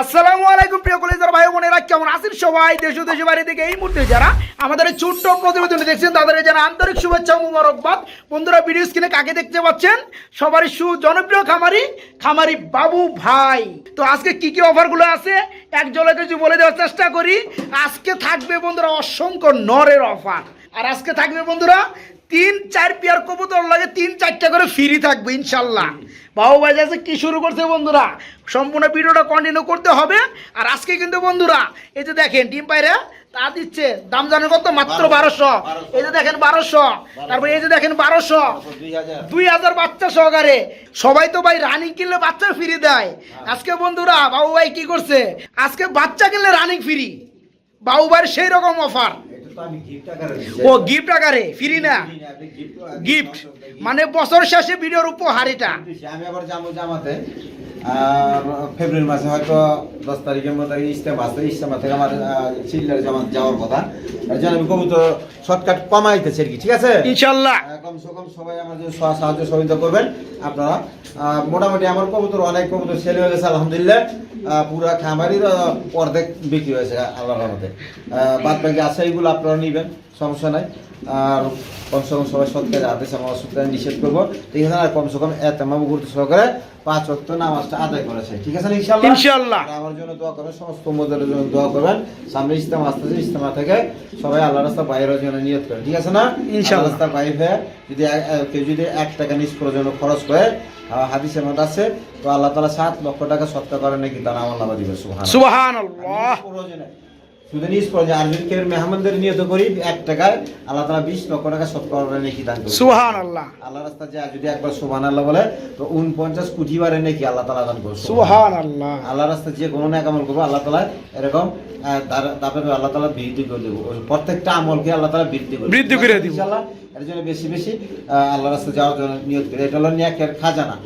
আসসালামু আলাইকুম প্রিয় কলেজের ভাই বোনেরা, কেমন আছেন সবাই? দেশ দেশের বাইরে থেকে এই মুহূর্তে যারা আমাদের এই ছোট্ট প্রতিবেদন দেখছেন, তাদেরকে যারা আন্তরিক শুভেচ্ছা মুবারকবাদ। বন্ধুরা, ভিডিও স্ক্রিনে কাকে দেখতে পাচ্ছেন? সবারই সু জনপ্রিয় খামারি খামারি বাবু ভাই। তো আজকে কি কি অফারগুলো আছে? এক জলকে যদি বলে দেওয়ার চেষ্টা করি। আজকে থাকবে বন্ধুরা অসংখ্য নরের অফার। আর আজকে থাকবে বন্ধুরা তিন চার পেয়ার কবুতর লাগে তিন চারটা করে ফ্রি থাকবে ইনশাল্লাহ। বাবু ভাই আছে কি শুরু করছে বন্ধুরা? সম্পূর্ণ ভিডিওটা কন্টিনিউ করতে হবে। আর আজকে কিন্তু বন্ধুরা এই যে দেখেন ডিম পায়রা তা দিচ্ছে দাম জানেন কত? মাত্র বারোশো। এই যে দেখেন বারোশো। তারপরে এই যে দেখেন বারোশো। দুই হাজার। বাচ্চা সহকারে। সবাই তো ভাই রানিং কিনলে বাচ্চা ফ্রি দেয়। আজকে বন্ধুরা বাবু ভাই কি করছে? আজকে বাচ্চা কিনলে রানিং ফ্রি বাবু ভাইয়ের সেই রকম অফার ও গিফট আকারে? ফ্রি না? গিফট মানে বছর শেষে ভিডিওর উপহার এটা? আমি আবার জামাতে। ফেব্রুয়ারি মাসে হয়তো দশ তারিখের মধ্যে ইস্তেমা আছে ইস্তেমা থেকে আমার চিল্লার জামাত যাওয়ার কথা। এর জন্য আমি কবুতর শর্টকাট কমাইতেছি আর কি ঠিক আছে? ইনশাল্লাহ। কমসে কম সবাই আমাদের সহ- সাহায্য সহযোগিতা করবেন। আপনারা মোটামুটি আমার কবুতর অনেক কবুতর সেল হয়ে গেছে আলহামদুলিল্লাহ। পুরা খামারির অর্ধেক বিক্রি হয়েছে আল্লাহর রহমতে। বাদ বাকি আছে এইগুলো আপনারা নেবেন সমস্যা নাই। আর কমসে কম সবাই সৎকারে আদেশ আমার অসুবিধা নিষেধ করব। ঠিক আছে আর কমসে কম এতেমাবু গুরুত্ব সহকারে পাঁচ অক্ট নামাজটা আদায় করেছে ঠিক আছে। আমার জন্য দোয়া করবেন সমস্ত মদের জন্য দোয়া করবেন। সামনে ইস্তেমা আসতেছে ইস্তেমা থেকে সবাই আল্লাহ রাস্তা বাইরের জন্য নিয়ত করেন। ঠিক আছে না? ইনশাআল্লাহ। আল্লাহ রাস্তার বাইরে যদি এক- এক- কেউ যদি এক টাকা নিজ জন্য খরচ করে হাদিসের মধ্যে আছে তো আল্লাহ তালা সাত লক্ষ টাকা সৎকা করেন নাকি তারা আমার নামা দিবে আল্লাহ শুধু নিজ প্রয়োজনে আর যদি কেউ মেহমানদের নিয়ত করি এক টাকায় আল্লাহ তালা বিশ লক্ষ টাকা সৎকা করেন নাকি দান করবে সুবহান আল্লাহ আল্লাহ রাস্তা যায় যদি একবার সুবহান আল্লাহ বলে তো উনপঞ্চাশ কোটি বারে নাকি আল্লাহ তালা দান করবে সুবহান আল্লাহ আল্লাহ রাস্তা যে কোনো এক আমল করব আল্লাহ তালা এরকম তার- তারপরে আল্লাহ তালা বৃদ্ধি করে দেবো। প্রত্যেকটা আমলকে আল্লাহ তালা বৃদ্ধি করে বৃদ্ধি করে দিব। ইনশাআল্লাহ এর জন্য বেশি বেশি আল্লাহ রাস্তা যাওয়ার জন্য নিয়ত করে। এটা হলো ন্যাকের খাজানা।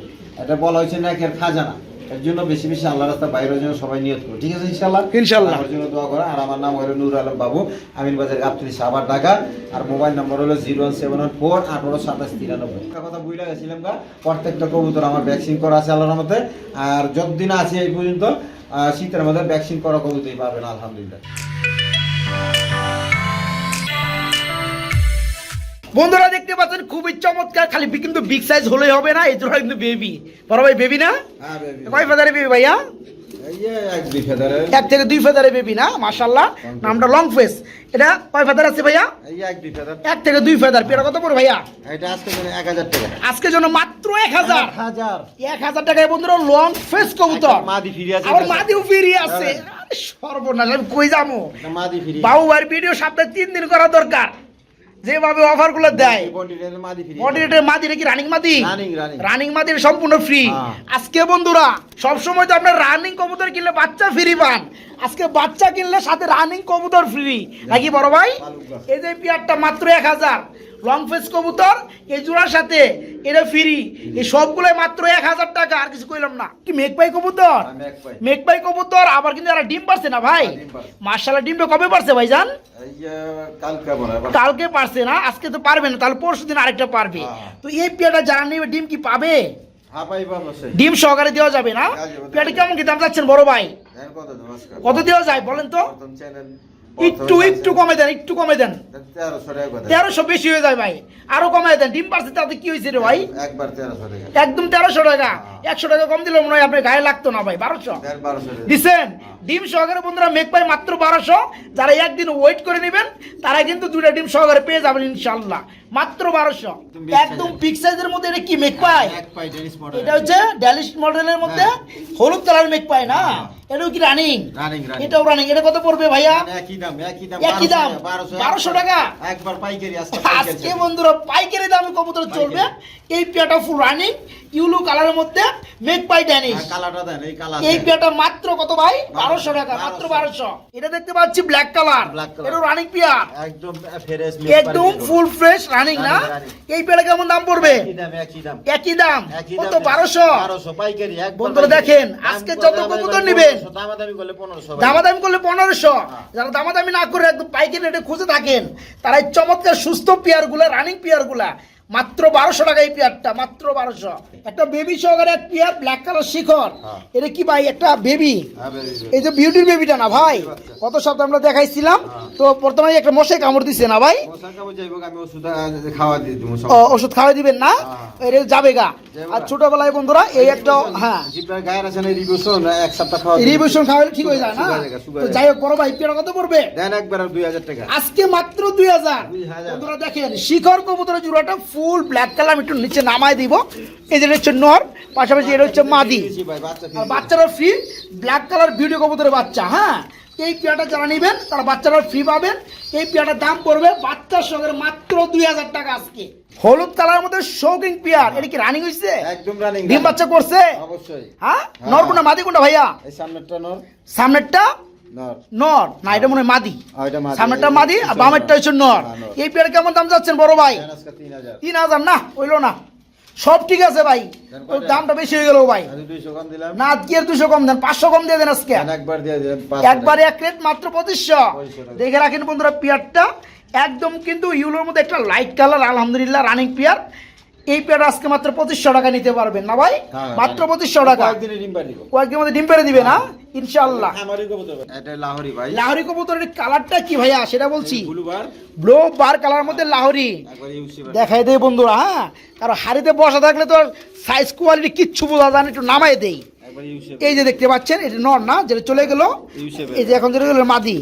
এটা বলা হয়েছে ন্যাকের খাজানা। এর জন্য বেশি বেশি আল্লাহ রাস্তা বাইরের জন্য সবাই নিয়ত করো। ঠিক আছে ইনশাল্লাহ ইনশাআল্লাহ। আমার জন্য দোয়া করো। আর আমার নাম হলো নূর আলম বাবু। আমিন বাজার গাবতলি সাবার ঢাকা। আর মোবাইল নম্বর হলো zero one seven one four আঠারো সাতাশ তিরানব্বই। একটা কথা বুঝলে গেছিলাম গা। প্রত্যেকটা কবুতর আমার ভ্যাকসিন করা আছে আল্লাহর মধ্যে আর যতদিন আছে এই পর্যন্ত শীতের মধ্যে ভ্যাকসিন করা কবুতরই পাবেন আলহামদুলিল্লাহ। বন্ধুরা দেখতে পাচ্ছেন খুবই চমৎকার খালি কিন্তু বিগ সাইজ হলেই হবে না এই জন্য কিন্তু বেবি বড় ভাই বেবি না? হ্যাঁ কয় ফেদারে বেবি ভাইয়া? এক থেকে দুই ফেদারে বেবি না? মাশাল্লাহ নামটা লং ফেস এটা কয় ফেদার আছে ভাইয়া? এক থেকে দুই ফেদার পেটা কত পড়ে ভাইয়া? আজকে জন্য মাত্র এক হাজার। এক হাজার টাকায় বন্ধুরা লং ফেস কবুতর। একটা মাদি ফিরে আছে। আবার মাদিও ফিরিয়ে আছে। হ্যাঁ। সর্বনাশ আমি কই যাব? মাদি ফিরে। বাবু ভাইয়ের ভিডিও সপ্তাহে তিন দিন করা দরকার। যেভাবে অফারগুলো দেয় মডিরেটের মাদি নাকি রানিং মাদি? রানিং মাদির সম্পূর্ণ ফ্রি হ্যাঁ। আজকে বন্ধুরা সবসময় তো আপনার রানিং কবুতর কিনলে বাচ্চা ফ্রি পান। আজকে বাচ্চা কিনলে সাথে রানিং কবুতর ফ্রি নাকি বড় ভাই? এই যে পিয়ারটা মাত্র এক হাজার। লং ফেস কবুতর এই জোড়ার সাথে এটা ফ্রি এই সবগুলোই মাত্র এক হাজার টাকা আর কিছু কইলাম না। কি মেঘ পাই কবুতর? আমি এক পাই মেঘ পাই কবুতর আবার কিন্তু এরা ডিম পারছে না ভাই। ডিম মার্শাল্লাহ ডিমটা কবে পারছে ভাইজান? এই যে কালকে হয় পারছে না আজকে তো পারবে না তাহলে পরশু দিন আরেকটা পারবে। হ্যাঁ। তো এই পেয়ারটা যারা নেবে ডিম কি পাবে? হ্যাঁ ডিম সহকারে দেওয়া যাবে না। পেয়ারটা কেমন কি দাম চাচ্ছেন বড় ভাই? কত দেওয়া যায় বলেন তো। একটু একটু কমে দেন একটু কমে দেন। তেরোশো বেশি হয়ে যায় ভাই। আরও কমে দেন। ডিম পারছে তাতে কি হয়েছে রে ভাই? একবার তেরোশো টাকা। একদম তেরোশো টাকা। একশো টাকা কম দিলে মনে হয় আপনার গায়ে লাগতো না ভাই বারোশো। দিচ্ছেন ডিম সহকারে বন্ধুরা মেক পাই মাত্র বারোশো। যারা একদিন ওয়েট করে নেবেন তারা কিন্তু দুটা ডিম সহকারে পেয়ে যাবেন ইনশাল্লাহ মাত্র বারোশো। একদম। পিক সাইজের মধ্যে এটা কি মেক পাই এটা হচ্ছে ড্যালিশ মডেলের মধ্যে হলুদ কালার মেক পাই না? এটাও কি রানিং এটাও রানিং এটা কত পড়বে ভাইয়া? একই দাম একই দাম 1200 টাকা। একবার পাইকারি আজকে বন্ধুরা পাইকারি দামে কবুতর চলবে। এই পেয়াটা ফুল রানিং ইউলু কালারের মধ্যে মেক পাই ড্যানিশ কালারটা দেন এই কালার এই পেয়াটা মাত্র কত ভাই? বারোশো টাকা মাত্র বারোশো। এটা দেখতে পাচ্ছি ব্ল্যাক কালার এটা রানিং পেয়ার। একদম ফ্রেশ একদম ফুল ফ্রেশ রানিং না। এই পেয়ারা কেমন দাম পড়বে? একই দাম একই দাম। একই দাম। কত দাম বারোশো? বারোশো পাইকারি একবার বন্ধুরা দেখেন, আজকে যত কবুতর নিবেন। 1500, দামাদামি করলে পনেরোশো দামাদামি করলে পনেরোশো। যারা দামাদামি না করে একদম পাইকারি রেটে খুঁজে থাকেন তারা চমৎকার সুস্থ পেয়ারগুলা রানিং পেয়ারগুলা মাত্র বারোশো টাকা এই পেয়ারটা মাত্র বারোশো। একটা বেবি সহকারে এক পেয়ার ব্ল্যাক কালার শিখর। হ্যাঁ। এটা কি ভাই? একটা বেবি হ্যাঁ. এই যে বিউটির বেবিটা না ভাই? কত সপ্তাহ আমরা দেখাইছিলাম তো বর্তমানে একটা মশাই কামড় দিছে না ভাই? ওষুধ খাওয়া সব। দিবেন না? হ্যাঁ। এটা যাবে গা। আর ছোটবেলায় বন্ধুরা এই একটা হ্যাঁ। রিভিউশন, খাওয়ালে ঠিক হয়ে যায় না? তো যাই হোক বড় ভাই পেয়ারা কত পড়বে? একবার আর 2000 টাকা। আজকে মাত্র দুই হাজার। বন্ধুরা দেখেন শিখর কবুতরের জোড়াটা ফুল ব্ল্যাক কালার একটু নিচে নামায় দিব। এই যে হচ্ছে নর পাশাপাশি এটা হচ্ছে মাদি। আর বাচ্চারা ফ্রি ব্ল্যাক কালার ভিডিও কবুতরের বাচ্চা হ্যাঁ? এই পেয়ারটা যারা নেবেন তারা বাচ্চারা ফ্রি পাবেন। এই পেয়ারটার দাম পড়বে বাচ্চার সঙ্গে মাত্র দুই হাজার টাকা আজকে। হলুদ কালার মধ্যে শৌকিং পেয়ার। এটা কি রানিং হয়েছে একদম running, ডিম বাচ্চা করছে? অবশ্যই। হ্যাঁ? হ্যাঁ। নর কোনটা মাদি কোনটা ভাইয়া? এই সামনেরটা নর, সামনেরটা? নর। নর। না এটা মনে হয় মাদি। আর সামনেরটা মাদি আর বামেরটা হচ্ছে নর। হ্যাঁ, এই পেয়ার কেমন দাম যাচ্ছেন বড় ভাই? দেন আজকে 3000 তিন হাজার? না হইল না। সব ঠিক আছে ভাই। দামটা বেশি হয়ে গেল ভাই। আমি 200 কম দিলাম। না আজকে আর দুশো কম দেন পাঁচশো কম দিয়ে দেন আজকে। একবার দিয়ে দিলাম, 500 একবারে এক রেট মাত্র পঁচিশশো। দেখে রাখেন বন্ধুরা পিয়ারটা। একদম কিন্তু ইউলোর মধ্যে একটা লাইট কালার আলহামদুলিল্লাহ রানিং পিয়ার। এই পেয়ার আজকে মাত্র পঁচিশশো টাকা নিতে পারবেন না ভাই? হ্যাঁ, মাত্র পঁচিশশো টাকা। কয়েকদিনে মধ্যে ডিম পেড়ে দিবে না ইনশাল্লাহ খামারি কবুতর। এটা লাহোরি ভাই। লাহোরি কবুতরের কালারটা কি ভাইয়া? সেটা বলছি। ব্লু বার, ব্লো বার কালার মধ্যে লাহোরি। দেখাই দেয় বন্ধুরা হ্যাঁ? কারণ হাড়িতে বসা থাকলে তো সাইজ কোয়ালিটি কিচ্ছু বোঝা যায় একটু নামাই বার। এই যে দেখতে পাচ্ছেন এটা নর না যেটা চলে গেল এই যে এখন যেটা গেল মাদি।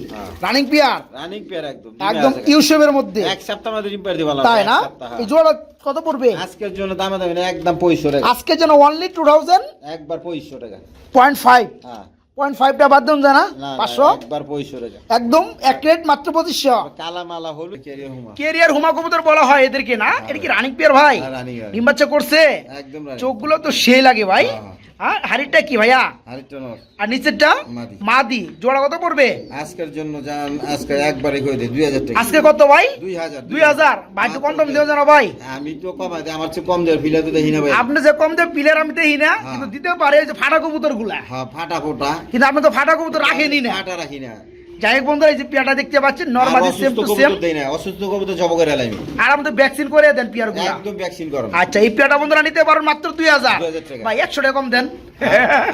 রানিং পিয়ার রানিং পেয়ার একদম। একদম ইউসেফের মধ্যে। এক সপ্তাহ মধ্যে ডিম পাড়ি দিব তাই না? হ্যাঁ। এই জোড়া কত পড়বে? আজকের জন্য দামে দামে না, একদম 2500 টাকা। আজকে যেন অনলি টু থাউজেন্ড একবার 2500 টাকা। পয়েন্ট ফাইভ হ্যাঁ। পয়েন্ট ফাইভটা বাদ দিন জানা না, না, পাঁচশো। একবার 2500 একদম এক রেট মাত্র পঁচিশশো। কালা মালা হলুদ ক্যারিয়ার হুমা। কেরিয়ার হুমা কবুতর বলা হয় এদেরকে না? এটা কি রানিং পিয়ার ভাই? হ্যাঁ। ডিম বাচ্চা করছে। চোখগুলো তো সেই লাগে ভাই। হ্যাঁ। হ্যাঁ হাড়িটা কি ভাইয়া? নর। আর নিচেরটা? মাদি। মাদি। জোড়া কত পড়বে? আজকের জন্য জান আজকে একবারে কই দে 2000 টাকা। আজকে কত ভাই? 2000 দুই হাজার। ভাই তো কম টম দেওয়া জানা ভাই। আমি তো কম আছে আমার চেয়ে কম দেয় তো না ভাই। আপনি যে কম দেয় পিলার আমি দেখি না। হ্যাঁ। কিন্তু দিতেও পারে যে ফাটা কবুতরগুলা হ্যাঁ ফাটা ফোটা। কিন্তু আপনি তো ফাটা কবুতর রাখেনি না। ফাটা রাখি না। যাই হোক বন্ধুরা এই যে পিয়াটা দেখতে পাচ্ছেন আর সেম টু সেম দেই না অসুস্থ কবুতর জব করে লাইমি আর আমাদের ভ্যাকসিন করে দেন পিয়ার একদম ভ্যাকসিন করো আচ্ছা এই পিয়াটা বন্ধুরা নিতে পারেন মাত্র 2000 টাকা। ভাই একশো টাকা কম দেন।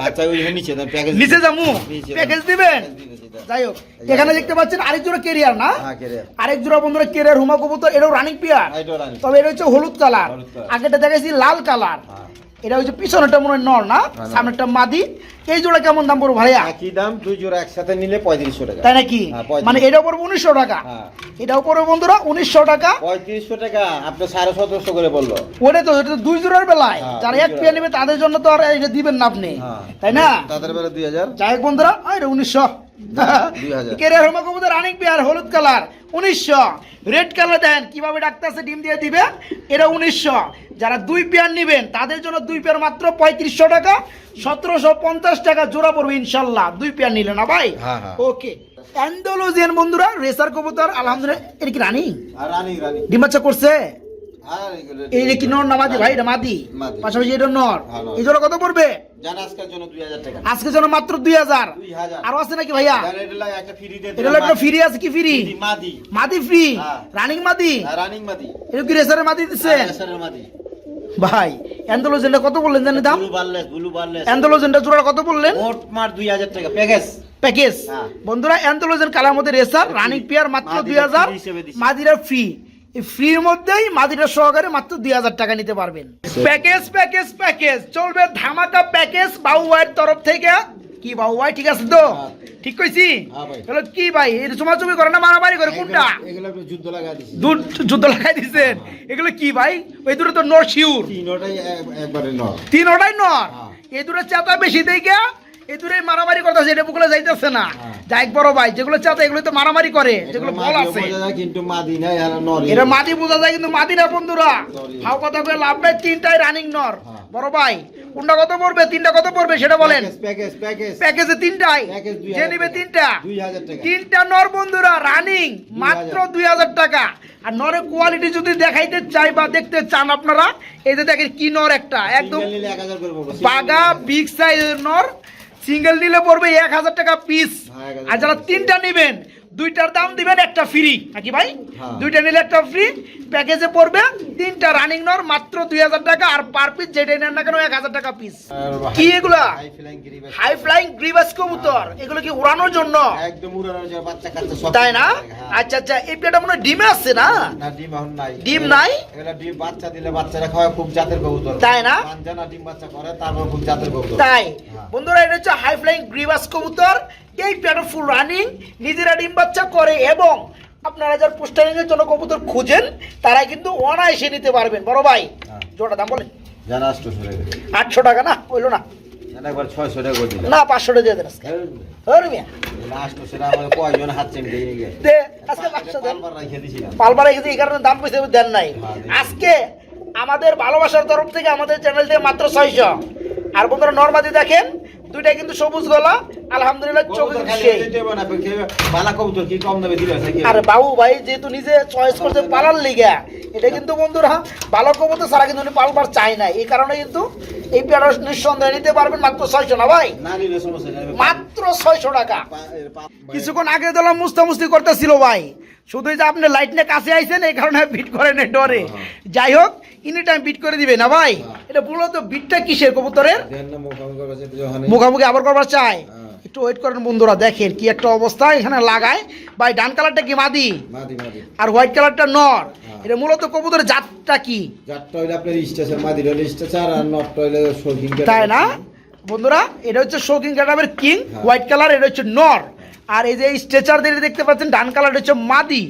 আচ্ছা ওই নিচে দেন প্যাকেজ নিচে যাব। প্যাকেজ দিবেন? প্যাকেজ দিতেছি, দেন। যাই হোক এখানে দেখতে পাচ্ছেন আরেক জোড়া কেরিয়ার না? হ্যাঁ আরেক জোড়া বন্ধুরা কেরিয়ার হুমা কবুতর এটাও রানিং পিয়ার তবে এটা হচ্ছে হলুদ কালার আগেটা দেখাইছি লাল কালার হ্যাঁ। এটা হচ্ছে পিছনেরটা মনে হয় নর না? নর। সামনেরটা মাদি। এই জোড়া কেমন দাম পড়ব ভাইয়া? একই দাম দুই জোড়া একসাথে নিলে 3500 টাকা। তাই নাকি? হ্যাঁ, মানে এটাও পড়বে উনিশশো টাকা। হ্যাঁ। এটাও পড়বে বন্ধুরা উনিশশো টাকা। 3500 টাকা আপনি 1750 করে বলল। ওটা তো এটা তো দুই জোড়ার বেলায়। হ্যাঁ, যারা দুই এক পেয়ে নেবে তাদের জন্য তো আর এটা দিবেন না আপনি। তাই না? তাদের বেলা 2000 যাই হোক বন্ধুরা এটা উনিশশো। দুই হাজার। কেরিয়ার হোমা কবুতর অনেক পেয়ার হলুদ কালার উনিশশো। রেড কালার দেন কীভাবে ডাক্তারসে ডিম দিয়ে দিবে? এটা উনিশশো। যারা দুই পেয়ার নেবেন তাদের জন্য দুই পেয়ার মাত্র পঁয়ত্রিশশো টাকা। সতেরোশো পঞ্চাশ টাকা জোড়া পড়বে ইনশাল্লাহ। দুই পেয়ার নিলে না ভাই? হ্যাঁ, হ্যাঁ। ওকে। অ্যান্ডোলোজিয়ান বন্ধুরা রেসার কবুতর আলহামদুলিল্লাহ। এটা কি রানি? আর রানি রানি। ডিম বাচ্চা করছে? এই যে কি নর না মাদি ভাই এটা মাদি। মাদি। পাশাপাশি এটা নর। এই জোড়া কত পড়বে? জান আজকের জন্য 2000 টাকা। আজকে জন্য মাত্র দুই হাজার। আরও আছে নাকি ভাইয়া? এটা একটা ফ্রি দিয়ে এটা হলো একটা ফ্রি আছে কি ফ্রি মাদি। মাদি ফ্রি। রানিং মাদি? রানিং মাদি। এটা কি রেসারের মাদি দিচ্ছে ভাই অ্যান্থোলোজেনটা কত বললেন জানি দাম? ব্লু বারলেস ব্লু বারলেস অ্যান্থোলোজেনটা জোড়া কত বললেন? মোট মার 2000 টাকা প্যাকেজ প্যাকেজ। বন্ধুরা অ্যান্থোলোজেন কালার মধ্যে রেসার রানিং পেয়ার মাত্র মাদিটা দুই হাজার free হিসেবে দিছে। মাদিরা ফ্রি ফ্রির মধ্যেই মাদিটা সহকারে মাত্র দুই হাজার টাকা নিতে পারবেন। Package package package. চলবে ধামাকা প্যাকেজ বাবু ভাইয়ের তরফ থেকে। কি বাবু ভাই ঠিক আছে তো? হ্যাঁ। ঠিক কইছি? হ্যাঁ কি ভাই এটা চুমাচুমি করে না মারামারি করে কোনটা? যুদ্ধ লাগাই দিছেন এগুলো কি ভাই? ওই দুটো তো নর শিউর। তিন ওটাই নর? হ্যাঁ। এই দুটো চাতা বেশি দেখে দুটোই মারামারি করতেছে এটা বুকলে যাইতেছে না। হ্যাঁ। বড় ভাই যেগুলো চাতা এগুলো তো মারামারি করে যেগুলো বল আছে। কিন্তু মাদি নর। এটা মাদি বোঝা যায় কিন্তু মাদি না বন্ধুরা. কথা কয়ে লাভ নাই তিনটাই রানিং নর হ্যাঁ। বড় ভাই কোনটা কত পড়বে তিনটা কত পড়বে সেটা বলেন। প্যাকেজ প্যাকেজ প্যাকেজে তিনটাই। যে নিবে তিনটা। তিনটা নর বন্ধুরা রানিং মাত্র দুই হাজার টাকা। আর নরের কোয়ালিটি যদি দেখাইতে চাই বা দেখতে চান আপনারা এই যে দেখেন কি নর একটা একদম 1000 করে পড়ব। বাগা বিগ সাইজের নর সিঙ্গেল নিলে পড়বে এক হাজার টাকা পিস 1000 আর যারা তিনটা নেবেন দুইটার দাম দিবেন একটা ফ্রি নাকি ভাই? হ্যাঁ। দুইটা নিলে একটা ফ্রি প্যাকেজে পড়বে তিনটা রানিং নর মাত্র দুই হাজার টাকা আর পার পিস যেটা নেন না কেন এক হাজার টাকা পিস কি এগুলা? হাই ফ্লাইং গিরিবাস। গ্রিবাস কবুতর। এগুলো কি উড়ানোর জন্য? একদম উড়ানোর জন্য বাচ্চা কাচ্চা সব তাই না? হ্যাঁ। আচ্ছা আচ্ছা এই পেটা মনে হয় ডিমে আসছে না? না ডিম এখন নাই। ডিম নাই? এগুলা ডিম বাচ্চা দিলে বাচ্চারা খাওয়া খুব জাতের কবুতর। তাই না? পাঞ্জানা ডিম বাচ্চা করে তারপর খুব জাতের কবুতর। তাই। হ্যাঁ। বন্ধুরা এটা হচ্ছে হাই ফ্লাইং গ্রিবাস কবুতর। এই ফুল রানিং নিজেরা ডিম বাচ্চা করে এবং আপনারা যারা পোস্টারিং এর জন্য কবুতর খুঁজেন তারা কিন্তু অনায়াসে নিতে পারবেন। বড় ভাই হ্যাঁ। জোড়া দাম বলেন। আটশো টাকা না? হইল না। না পাঁচশো টাকা দিয়ে দেন আজকে। পাঁচশো দেন। পালবার রেখেছি এই কারণে দাম পয়সা দেন নাই। আজকে আমাদের ভালোবাসার তরফ থেকে আমাদের চ্যানেল থেকে মাত্র ছয়শো। আর বন্ধুরা নর্মাদি দেখেন দুইটা কিন্তু সবুজ গলা আলহামদুলিল্লাহ চোখে কে- কম দামে আরে বাবু ভাই যেহেতু নিজে চয়েস করছে পালার লিগা এটা কিন্তু বন্ধুরা ভালো কবুতর ছাড়া কিন্তু উনি পালবার চায় না। এই কারণে কিন্তু এই পেয়ারা নিঃসন্দেহে নিতে পারবেন মাত্র ছয়শো না ভাই। মাত্র ছয়শো টাকা। কিছুক্ষণ আগে দিলাম মুস্তামুস্তি করতেছিল ভাই। শুধু যে আপনি লাইট নিয়ে কাছে আইছেন এই কারণে বিট করেন ডরে। যাই হোক ইনি টাইম বিট করে দিবে না ভাই? এটা মূলত বিটটা কিসের কবুতরের? মুখামুখি আবার করবার চাই? হ্যাঁ। একটু ওয়েট করেন বন্ধুরা দেখেন কি একটা অবস্থা এখানে লাগায়। ভাই ডান কালারটা কি মাদি? আর হোয়াইট কালারটা নর। হ্যাঁ। এটা মূলত কবুতরের জাতটা কি? যারটা হইলে আপনার স্টেশন মাদি হইলে স্টেশন আর নটটা হইলে শৌখিন তাই না? বন্ধুরা এটা হচ্ছে শৌকিং ক্যাটাবের কিং হ্যাঁ। হোয়াইট কালার এটা হচ্ছে নর। আর এই যে স্ট্রেচার দিয়ে দেখতে পাচ্ছেন ডান কালার হচ্ছে মাদি।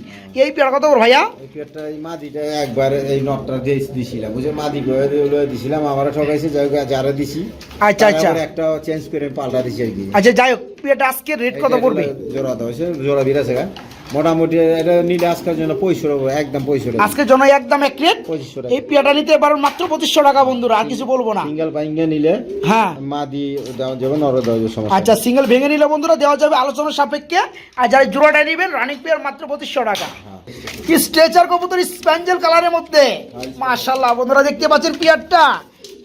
এই পেয়ার কত বড় ভাইয়া? এই পেটটা এই মাদিটা একবার এই নটটা দিয়ে দিছিলাম। বুঝে মাদি বয়ে দিয়ে দিছিলাম আমারও ঠকাইছে যাই হোক যারা দিছি। আচ্ছা, আচ্ছা। একটা চেঞ্জ করে পাল্টা দিছি আর কি। আচ্ছা যাই হোক পেয়ারটা আজকে রেট কত পড়বে? জোড়া দাও জোড়া বিরাছে মোটামুটি এটা নিলে আজকের জন্য পঁয়ষট্টি একদম পঁয়ষট্টি আজকে জন্য একদম এক রেট এই পেয়ারটা নিতে পারেন মাত্র পঁচিশশো টাকা বন্ধুরা আর কিছু বলব না। সিঙ্গেল পাইঙ্গে নিলে হ্যাঁ। মাদি যাবে নর দেওয়া যাবে আচ্ছা সিঙ্গেল ভেঙে নিলে বন্ধুরা দেওয়া যাবে আলোচনার সাপেক্ষে। আর যারা জোড়াটা নেবেন রানিং পেয়ার মাত্র পঁচিশশো টাকা। হ্যাঁ। কি স্ট্রেচার কবুতর স্প্যাঞ্জেল কালারের মধ্যে? মাশাল্লাহ বন্ধুরা দেখতে পাচ্ছেন পিয়ারটা?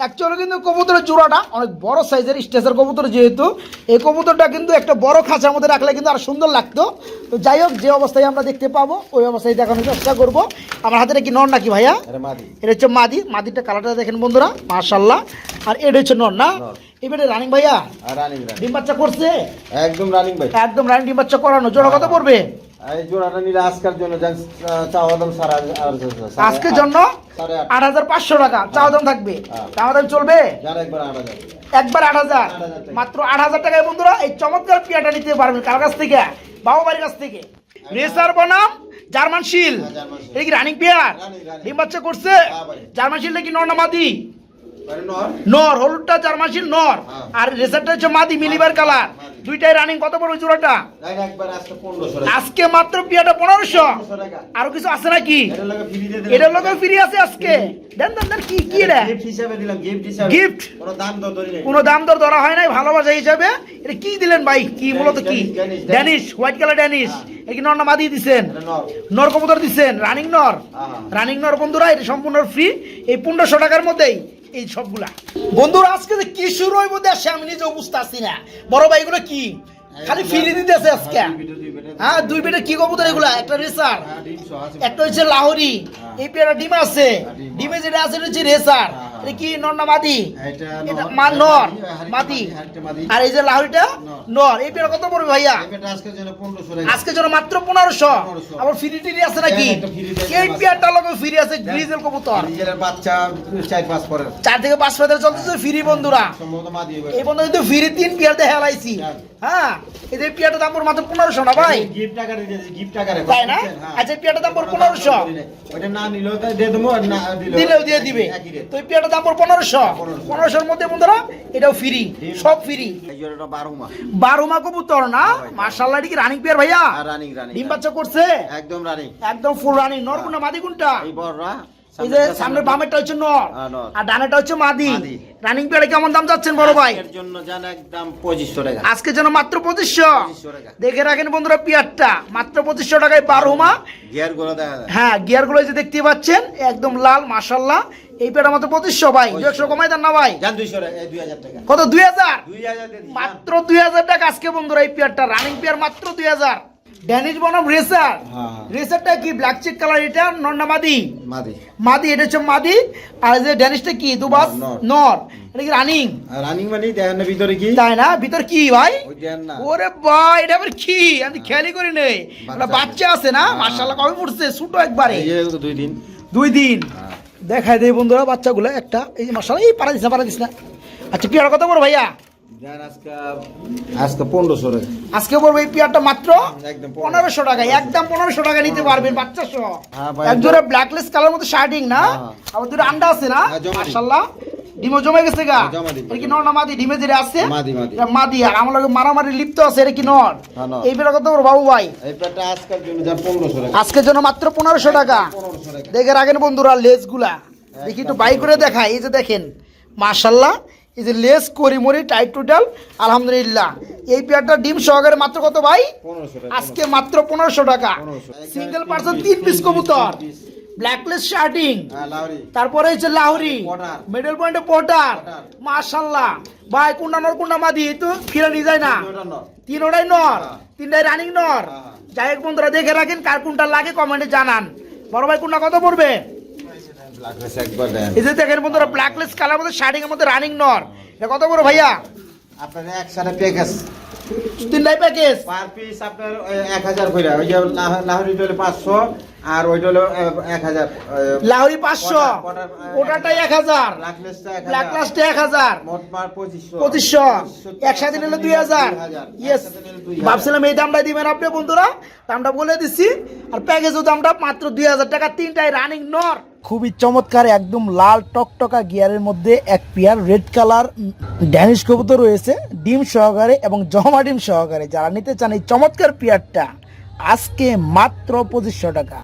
অ্যাকচুয়ালি কিন্তু কবুতরের জোড়াটা অনেক বড় সাইজের স্টেজের কবুতর যেহেতু এই কবুতরটা কিন্তু একটা বড় খাঁচার মধ্যে রাখলে কিন্তু আর সুন্দর লাগতো। তো যাই হোক যে অবস্থায় আমরা দেখতে পাবো ওই অবস্থায় দেখানোর চেষ্টা করব। আমার হাতে কি নর নাকি ভাইয়া? এটা মাদি। এটা হচ্ছে মাদি। মাদিরটা কালারটা দেখেন বন্ধুরা মাশাল্লাহ আর এটা হচ্ছে নর না। এবারে রানিং ভাইয়া? রানিং ডিম বাচ্চা করছে? একদম রানিং ভাই। একদম রানিং ডিম বাচ্চা করানো। জোড়া কত পড়বে? এই জোড়াটা নিলে আজকের জন্য চাওয়া দাম সারা আজকের জন্য? আট। হাজার পাঁচশো টাকা। চাওয়া দাম থাকবে? হ্যাঁ। চাওয়া দাম চলবে? একবার আট হাজার। একবার আট হাজার? মাত্র আট হাজার টাকায় বন্ধুরা এই চমৎকার পিয়াটা নিতে পারবেন কার কাছ থেকে? বাবা বাড়ির কাছ থেকে। রেসার বনাম জার্মান শিল। হ্যাঁ, এটা কি রানিং পেয়ার। ডিম বাচ্চা করছে? হ্যাঁ, জার্মান শিলটা কি নর না মাদি? আরে নর? নর হলুদটা চার শিল নর। হ্যাঁ। আর রেসারটা হচ্ছে মাদি মিলিবার কালার। দুইটাই রানিং কত বড় জোড়াটা? আজকে মাত্র পিয়াটা পনেরোশো। আরও কিছু আছে নাকি? এটার লগে ফ্রি লোকের আছে আজকে। দেন দেন দেন কি কি এটা? গিফট? কোনো দাম দর ধরি হয় নাই ভালোবাসা হিসাবে। এটা কি দিলেন ভাই? কি মূলত কি? ড্যানিশ, হোয়াইট কালার ড্যানিশ হ্যাঁ। এই কি নর না মাদি দিছেন? নর। কবুতর দিছেন? রানিং নর? হ্যাঁ। রানিং নর বন্ধুরা এটা সম্পূর্ণ ফ্রি এই পনেরোশো টাকার মধ্যেই এই সবগুলা। বন্ধুরা আজকে যে কি শুরু হইব দেশে আমি নিজে বুঝতে পারছি না। বড় ভাই এগুলো কি? খালি ফিরিয়ে দিতেছে আজকে? দুই বেটা। হ্যাঁ দুই পেটে কি কবুতর এগুলা? একটা রেসার। হ্যাঁ। একটা হচ্ছে লাহরি। এই পেয়ারা ডিম আছে। হ্যাঁ, ডিমে যেটা আছে হচ্ছে রেসার। হ্যাঁ, হ্যাঁ। এটা কি নর না মাদি? এটা নর, মা নর মাদি আর এই যে লাহোরিটা নর। এই কত পড়বে ভাইয়া? এই বেটা আজকের জন্য 1500 টাকা। আজকে জন্য মাত্র পনেরোশো। 1500 আবার ফ্রি টিরি আছে নাকি? হ্যাঁ, এই পেয়ারটা লোকে ফ্রি আছে গ্রিজেল কবুতর। বাচ্চা চার পাঁচ পরের। চার থেকে পাঁচ চলতেছে ফ্রি বন্ধুরা। এই বন্ধু কিন্তু ফ্রি তিন পেয়ার দেখে হেলাইছি হ্যাঁ। হ্যাঁ এই যে পেয়ারটা দাম পড়বে মাত্র পনেরোশো না ভাই? গিফট আকারে গিফট আকারে। তাই না? হ্যাঁ। আচ্ছা, এই দাম পড়বে কোনো দাম 1500 ধরি নাই। ওইটা না নিলেও তাই দিয়ে দেবো, না দিলেও দিলেও দিয়ে দিবে। তো এই পেয়ারটার দাম পড়বে পনেরোশো। পনেরোশোর মধ্যে বন্ধুরা এটাও ফ্রি সব ফ্রি বারো। মা কবুতর না? ভাই। মার্শাল্লাহ কি রানিং পেয়ার ভাইয়া? running, running, ডিম বাচ্চা করছে? একদম রানিং একদম ফুল রানিং নর কোনটা মাদি কোনটা? এই বড়রা। এই যে সামনের বামেরটা হচ্ছে নর হ্যাঁ, আর ডানেটা হচ্ছে মাদি। মাদি। রানিং পেয়ারে কেমন দাম যাচ্ছেন বড় ভাই? এর জন্য জান একদম টাকা। আজকে যেন মাত্র 2500 টাকা। দেখে রাখেন বন্ধুরা পিয়ারটা। মাত্র টাকায় বারো গিয়ারগুলো দেখা যায়। হ্যাঁ গিয়ারগুলো যে দেখতে পাচ্ছেন একদম লাল মাসাল্লাহ এই পেয়ারটা মাত্র পঁচিশশো ভাই। দু একশো কমাই দেন না ভাই? জান টাকা টাকা। কত দুই হাজার। মাত্র দুই হাজার টাকা আজকে বন্ধুরা এই পেয়ারটা। রানিং পেয়ার মাত্র দুই হাজার। ড্যানিশ বনাম রেসার। হ্যাঁ। হ্যাঁ রেসারটা কি? ব্ল্যাক চেক কালার এটা? নর না মাদি? মাদি। মাদি এটা হচ্ছে মাদি। আর যে ড্যানিশটা কি? দুবাস নর। এটা কি রানিং রানিং মানে দেখেন না ভিতরে কি? তাই না? ভিতর কি ভাই? ওরে ভাই এটা আবার কি? আমি খেয়ালই করি নেই। বাচ্চা একটা বাচ্চা আছে না? হ্যাঁ। মার্শাল্লাহ কবে পড়ছে ছোট একবারে। দুই দিন। দুই দিন। হ্যাঁ। দেখাই দেয় বন্ধুরা বাচ্চাগুলো একটা। এই যে মার্শাল্লাহ এই পারা দিস না পারা দিস না। আচ্ছা পিয়ার কথা বড় ভাইয়া? আজকে পনেরোশো আজকে বলব এই পিয়ারটা মাত্র পনেরোশো টাকা একদম পনেরোশো টাকা নিতে পারবেন হ্যাঁ এক জোড়া ব্ল্যাকলেস কালার মতো শার্টিং না? হ্যাঁ। আবার দুটো আন্ডা আছে না? হ্যাঁ, জমা দিই। মার্শাল্লাহ ডিমো জমে গেছে গা। এটা কি নর না মাদি? ডিমে যেটা আছে? মাদি, আর আমার লগে মারামারি লিপ্ত আছে এটা কি নর? নর। এই বেলা কত বড় বাবু ভাই? আজকের জন্য মাত্র পনেরোশো টাকা। দেখে রাখেন বন্ধুরা লেসগুলা দেখি একটু বাই করে দেখাই এই যে দেখেন মার্শাল্লাহ এই যে লেস করিমরি টাইট টোটাল আলহামদুলিল্লাহ। এই পেয়ারটা ডিম সহকারে মাত্র কত ভাই? আজকে মাত্র পনেরোশো টাকা। সিঙ্গেল পার্সন তিন পিস কবুতর। ব্ল্যাকলেস শার্টিং হ্যাঁ তারপরে হচ্ছে লাহরি। মিডল পয়েন্টে। মাশাল্লাহ। ভাই কোনটা নর কোনটা মাদি? তো ফিরে নিয়ে যায় না। ওটা নয়। তিনোটাই নর। হ্যাঁ। তিনটাই রানিং নর। হ্যাঁ। যাই হোক বন্ধুরা দেখে রাখেন কার কোনটা লাগে কমেন্টে জানান। বড় ভাই কোনটা কত পড়বে ব্ল্যাক রেস একবার দেন এই যে দেখেন বন্ধুরা ব্ল্যাকলেস কালার মধ্যে শার্টিং এর মধ্যে রানিং নর এটা কত বড় ভাইয়া? আপনার একসাথে প্যাকেজ তিনটাই প্যাকেজ পার পিস আপনার এক হাজার করে ওই যে পাঁচশো আর ওইটা হলো এক হাজার লাহরি পাঁচশো। ওটাটাই এক হাজার। এক ব্ল্যাক হাজার। এক পঁচিশশো। একসাথে নিলে দুই হাজার। ইয়েস ভাবছিলাম এই দামটা দিবেন আপনি বন্ধুরা। দামটা বলে দিচ্ছি আর প্যাকেজের দামটা মাত্র দুই হাজার টাকা। তিনটাই রানিং নর খুবই চমৎকার, একদম লাল টকটকা গিয়ারের মধ্যে এক পেয়ার রেড কালার ড্যানিশ কবুতর রয়েছে, ডিম সহকারে এবং জমা ডিম সহকারে। যারা নিতে চান এই চমৎকার পেয়ারটা, আজকে মাত্র পঁচিশশো টাকা।